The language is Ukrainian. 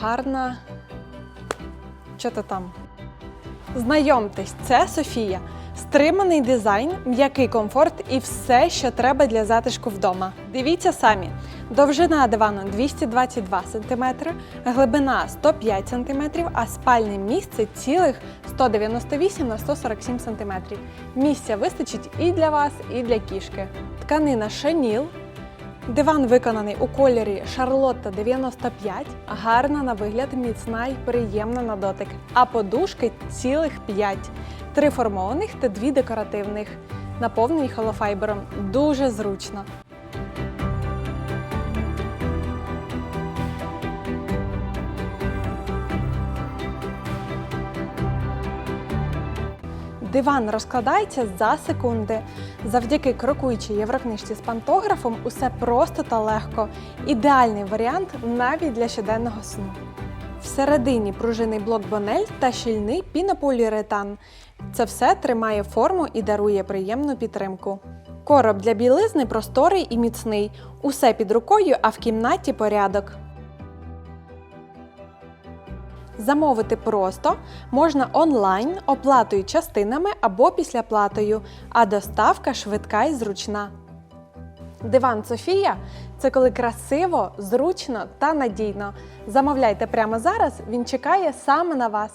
Гарна. Що то там? Знайомтесь, це Софія. Стриманий дизайн, м'який комфорт і все, що треба для затишку вдома. Дивіться самі. Довжина дивану 222 см, глибина 105 см, а спальне місце цілих 198 на 147 см. Місця вистачить і для вас, і для кішки. Тканина шаніл. Диван виконаний у кольорі Шарлотта 95, гарна на вигляд, міцна і приємна на дотик. А подушки цілих 5. Три формованих та дві декоративних. Наповнені холофайбером. Дуже зручно. Диван розкладається за секунди. Завдяки крокуючій єврокнижці з пантографом усе просто та легко. Ідеальний варіант навіть для щоденного сну. Всередині пружинний блок бонель та щільний пінополіуретан. Це все тримає форму і дарує приємну підтримку. Короб для білизни просторий і міцний. Усе під рукою, а в кімнаті порядок. Замовити просто можна онлайн оплатою частинами або післяплатою, а доставка швидка і зручна. Диван Софія це коли красиво, зручно та надійно. Замовляйте прямо зараз, він чекає саме на вас.